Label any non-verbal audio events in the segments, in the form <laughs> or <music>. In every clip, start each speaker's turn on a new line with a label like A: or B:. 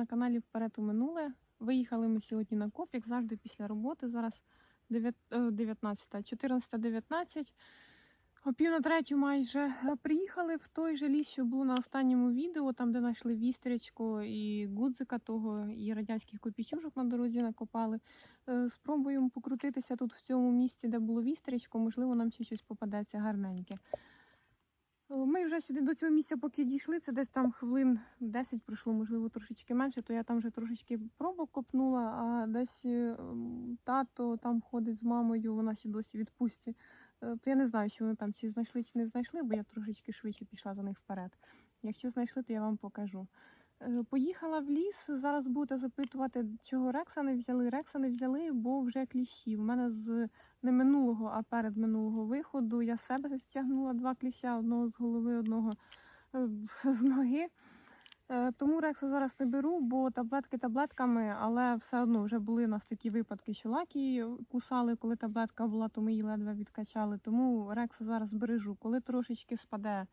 A: на каналі Вперед у минуле. Виїхали ми сьогодні на коп, як завжди, після роботи. Зараз 9, е, 19, 14.19. О пів на третю майже Е, приїхали в той же ліс, що було на останньому відео, там, де знайшли вістрячку і гудзика того, і радянських копійчужок на дорозі накопали. Е, Спробуємо покрутитися тут в цьому місці, де було вістрячко, можливо, нам ще щось попадеться гарненьке. Ми вже сюди до цього місця, поки дійшли, це десь там хвилин 10 пройшло, можливо, трошечки менше, то я там вже трошечки пробок копнула, а десь е, тато там ходить з мамою, вона ще досі відпустці. Е, То я не знаю, що вони там чи знайшли, чи не знайшли, бо я трошечки швидше пішла за них вперед. Якщо знайшли, то я вам покажу. Е, Поїхала в ліс. Зараз будете запитувати, чого рекса не взяли. Рекса не взяли, бо вже кліщі. У мене з не минулого, а перед минулого виходу я себе стягнула два кліща, одного з голови, одного е, <laughs> з ноги. Е, Тому рекса зараз не беру, бо таблетки таблетками, але все одно вже були у нас такі випадки, що лакі кусали, коли таблетка була, то ми її ледве відкачали. Тому рекса зараз бережу. Коли трошечки спаде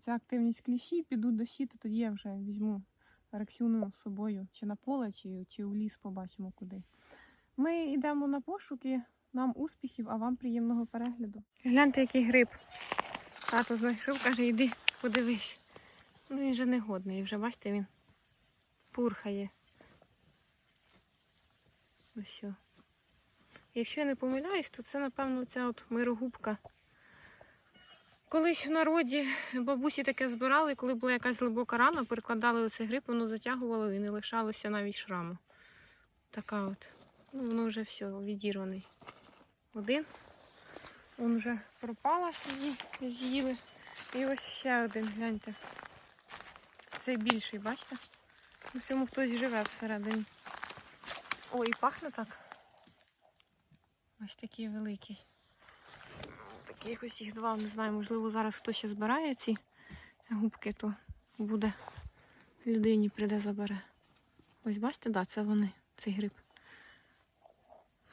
A: ця активність кліщів, підуть дощі, то тоді я вже візьму рексюну з собою чи на поле, чи, чи у ліс, побачимо куди. Ми йдемо на пошуки. Нам успіхів, а вам приємного перегляду. Гляньте, який гриб. Тато знайшов, каже, йди, подивись. Ну він же не годний, вже бачите, він пурхає. Ось що. Якщо я не помиляюсь, то це, напевно, ця от мирогубка. Колись в народі бабусі таке збирали, коли була якась глибока рана, перекладали оцей гриб, воно затягувало і не лишалося навіть шраму. Така от. Ну, воно вже все, відірваний. Один. Он вже пропала, її з'їли. І ось ще один, гляньте. Цей більший, бачите? У цьому хтось живе всередині. О, і пахне так. Ось такий великий. Таких ось їх два, не знаю, можливо, зараз хто ще збирає ці губки, то буде людині прийде забере. Ось бачите, да, це вони, цей гриб.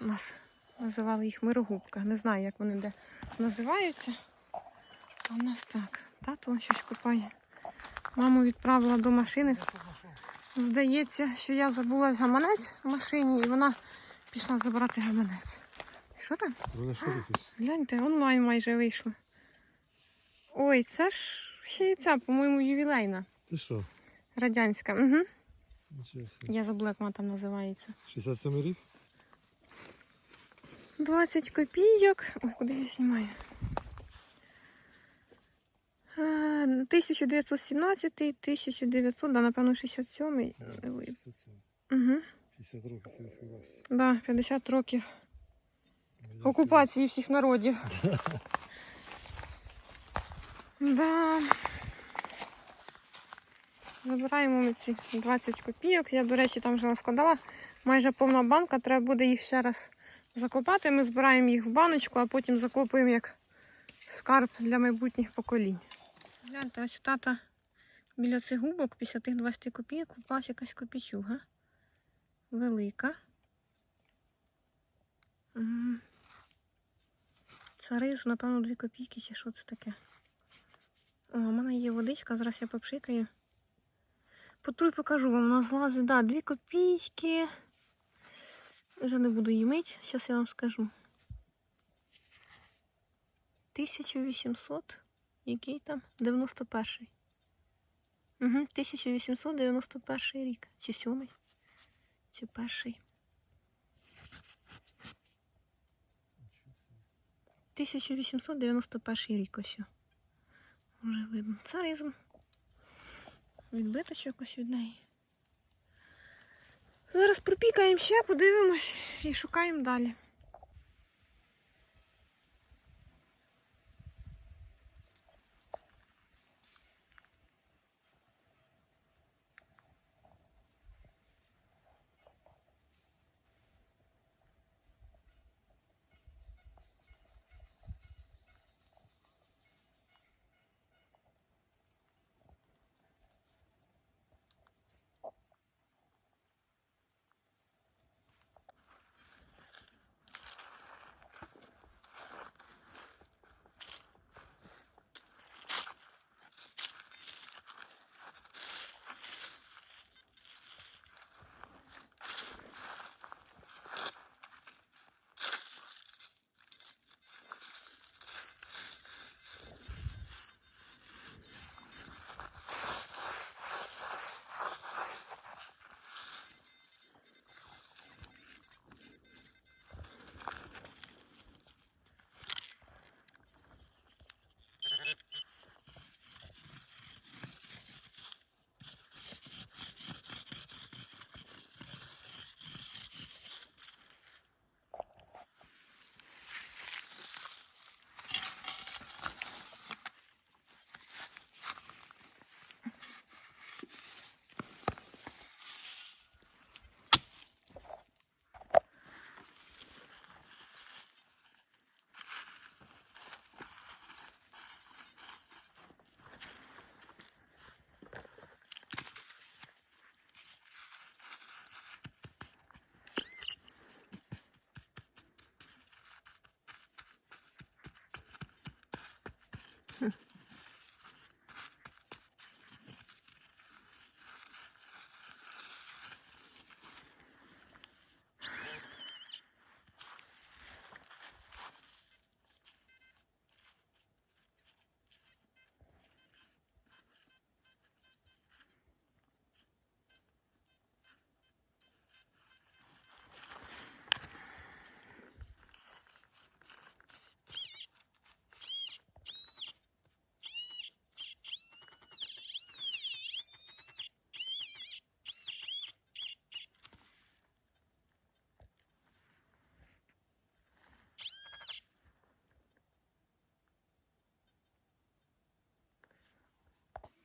A: У нас називали їх мирогубка. Не знаю, як вони де називаються. А в нас так. Тато щось купає. Маму відправила до машини. Здається, що я забула гаманець в машині і вона пішла забрати гаманець. Що там? Гляньте, онлайн майже вийшло. Ой, це ж ще й ця, по-моєму, ювілейна.
B: Ти що?
A: Радянська. Угу. Я забула, як вона там називається.
B: 67 рік?
A: 20 копійок. Ой, куди я знімаю? Е, 1917, 1900, да, напевно, 67. Ой,
B: 67.
A: Угу.
B: 50 років власті.
A: Да, 50 років окупації всіх народів. <laughs> Да. Забираємо ми ці 20 копійок. Я, до речі, там вже складала майже повна банка, треба буде їх ще раз закопати. Ми збираємо їх в баночку, а потім закопуємо як скарб для майбутніх поколінь. Гляньте, ось тата біля цих губок після тих 20 копійок купалась якась копійчуга. Велика. М. Цариз, напевно, 2 копійки чи що це таке. О, у мене є водичка, зараз я попшикаю. Потру покажу вам, вона злазить, да, 2 копійки. Вже не буду її мить, зараз я вам скажу. 1800, який там? 91. Угу, 1891 рік. Чи сьомий? Чи перший? 1891 рік ось. Вже видно. Царизм. Відбиточок ось від неї. Зараз пропікаємо ще, подивимось і шукаємо далі.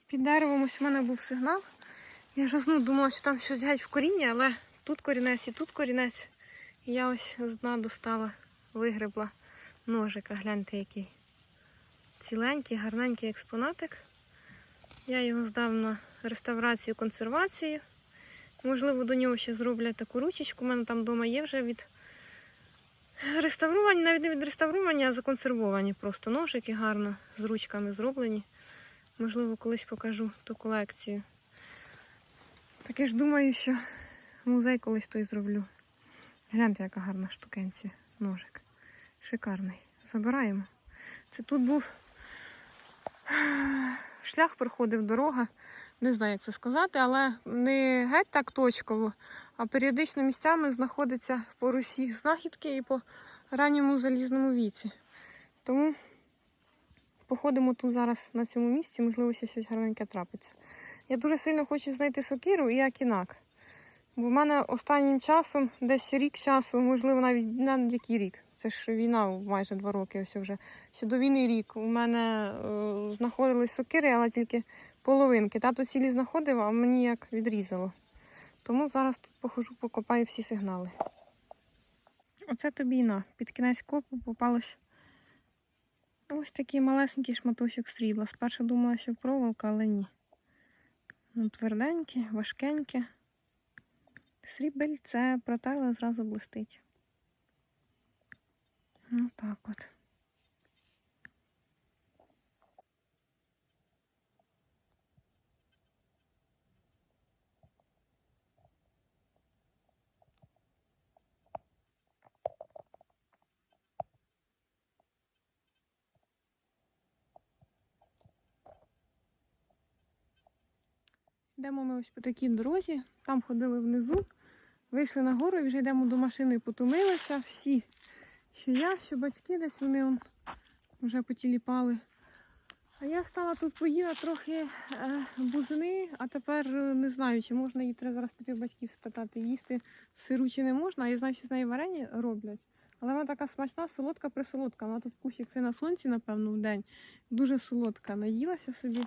A: Під деревом ось в мене був сигнал. Я вже ну, думала, що там щось геть в корінні, але тут корінець і тут корінець. І я ось з дна достала, вигребла ножика. Гляньте, який ціленький, гарненький експонатик. Я його здав на реставрацію, консервацію. Можливо, до нього ще зроблять таку ручечку. У мене там вдома є вже від реставрування, навіть не від реставрування, а законсервовані просто ножики гарно з ручками зроблені. Можливо, колись покажу ту колекцію. Таке ж думаю, що музей колись той зроблю. Гляньте, яка гарна штукенція, ножик. Шикарний. Забираємо. Це тут був <sighs> шлях проходив дорога. Не знаю, як це сказати, але не геть так точково, а періодично місцями знаходиться по русі знахідки і по ранньому залізному віці. Тому походимо тут зараз на цьому місці, можливо, ще щось гарненьке трапиться. Я дуже сильно хочу знайти сокиру і акінак. Бо в мене останнім часом, десь рік часу, можливо, навіть навіть який рік. Це ж війна майже два роки, ось вже. Ще до війни рік. У мене е, знаходились сокири, але тільки половинки. Тато цілі знаходив, а мені як відрізало. Тому зараз тут похожу, покопаю всі сигнали. Оце тобі на. Під кінець копу попалось ось такий малесенький шматочок срібла. Спершу думала, що проволока, але ні. Ну, тверденьке, важкеньке. Срібельце протайло зразу блистить. Ну так от. Йдемо ми ось по такій дорозі, там ходили внизу, вийшли на гору і вже йдемо до машини, потумилися всі. Що я, що батьки десь вони он, вже потіліпали. А я стала тут поїла трохи е, бузини, а тепер е, не знаю, чи можна її треба зараз піти в батьків спитати, їсти сиру чи не можна. Я знаю, що з неї варення роблять. Але вона така смачна, солодка присолодка. Вона тут кущик це на сонці, напевно, в день. Дуже солодка. Наїлася собі,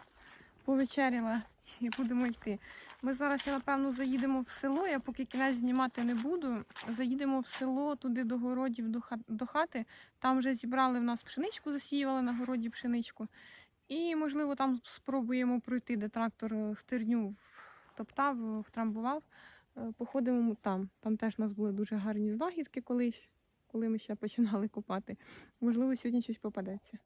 A: повечеряла і будемо йти. Ми зараз, я, напевно, заїдемо в село. Я поки кінець знімати не буду. Заїдемо в село туди до городів, до хати. Там вже зібрали в нас пшеничку, засіювали на городі пшеничку. І, можливо, там спробуємо пройти, де трактор е, стерню втоптав, е, втрамбував. Е, Походимо там. Там теж у нас були дуже гарні знахідки колись, коли ми ще починали копати. Можливо, сьогодні щось попадеться.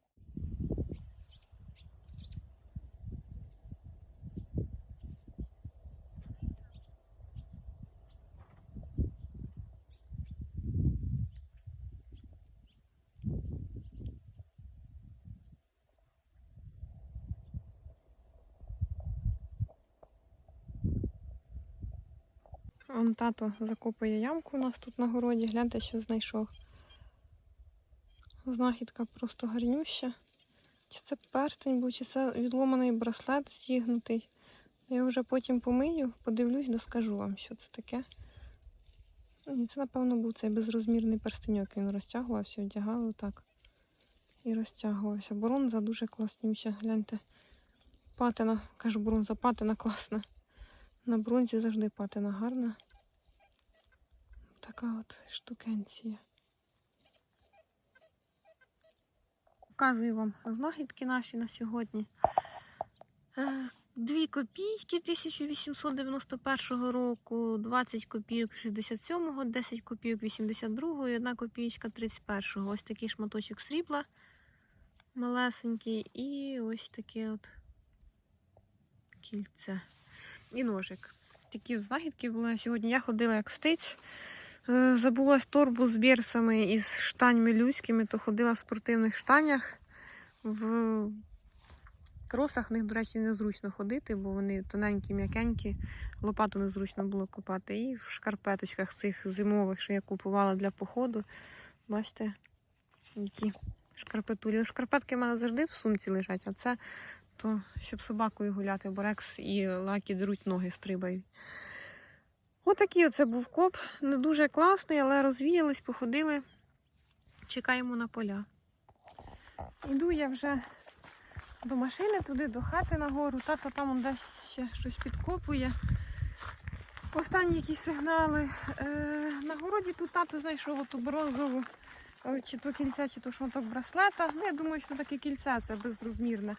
A: Он тато закопує ямку у нас тут на городі. Гляньте, що знайшов. Знахідка просто гарнюща. Чи це перстень був, чи це відломаний браслет зігнутий. Я вже потім помию, подивлюсь, доскажу вам, що це таке. Ні, це, напевно, був цей безрозмірний перстеньок. Він розтягувався, вдягали отак. І розтягувався. Бронза дуже класнюча. Гляньте. Патина, кажу, бронза, патина класна. На бронзі завжди патина гарна. Така от штукенція. Показую вам знахідки наші на сьогодні. Е, Дві копійки 1891 року, 20 копійок 67-го, 10 копійок 82-го і одна копійка 31-го. Ось такий шматочок срібла малесенький і ось таке от кільце. І ножик. Такі знахідки були сьогодні. Я ходила як стиць. Е, Забула торбу з бірсами із штаньми людськими, то ходила в спортивних штанях. В кросах в них, до речі, незручно ходити, бо вони тоненькі, м'якенькі, лопату незручно було купати. І в шкарпеточках цих зимових, що я купувала для походу. Бачите, які шкарпетулі. Ну, Шкарпетки в мене завжди в сумці лежать, а це то щоб собакою гуляти, бо рекс і лакі деруть ноги, стрибають. Отакий оце був коп. Не дуже класний, але розвіялись, походили. Чекаємо на поля. Іду я вже до машини, туди, до хати нагору. Тато там десь ще щось підкопує. Останні якісь сигнали. Е, на городі тут тато знайшов оту бронзову, е, чи то кільця, чи то шматок браслета. Ну, я думаю, що таке кільце, це безрозмірне.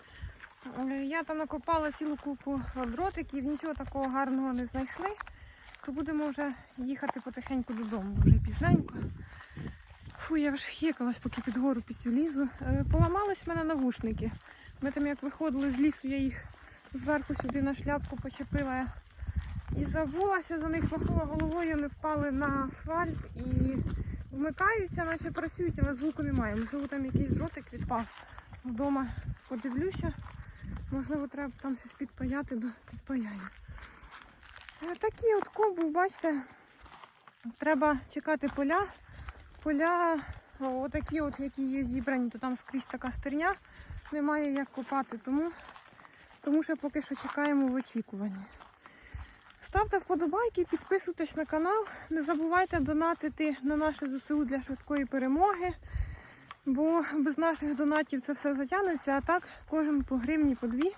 A: Е, Я там накопала цілу купу дротиків, нічого такого гарного не знайшли. То будемо вже їхати потихеньку додому, вже пізненько. Фу, я вже хекалась, поки під гору під цю лізу. Е, Поламались в мене навушники. Ми там як виходили з лісу, я їх зверху сюди на шляпку почепила і забулася за них, махнула головою, не впали на асфальт і вмикаються, наче працюють, але звуку немає. Можливо, там якийсь дротик відпав. Вдома подивлюся. Можливо, треба там щось підпаяти, до підпаяю. Такий от коб бачите, треба чекати поля. Поля отакі, от, які є зібрані, то там скрізь така стерня, немає як копати, тому, тому що поки що чекаємо в очікуванні. Ставте вподобайки, підписуйтесь на канал. Не забувайте донатити на наше ЗСУ для швидкої перемоги. Бо без наших донатів це все затягнеться, а так кожен по гривні, по дві.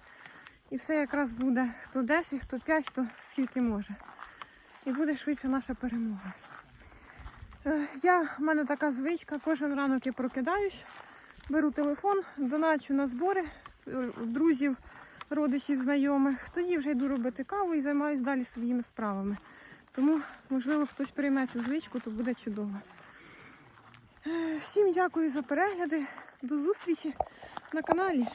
A: І все якраз буде хто 10, хто 5, хто скільки може. І буде швидше наша перемога. Е, Я, в мене така звичка, кожен ранок я прокидаюсь, беру телефон, доначу на збори е, друзів, родичів, знайомих. Тоді вже йду робити каву і займаюся далі своїми справами. Тому, можливо, хтось прийме цю звичку, то буде чудово. Е, Всім дякую за перегляди. До зустрічі на каналі.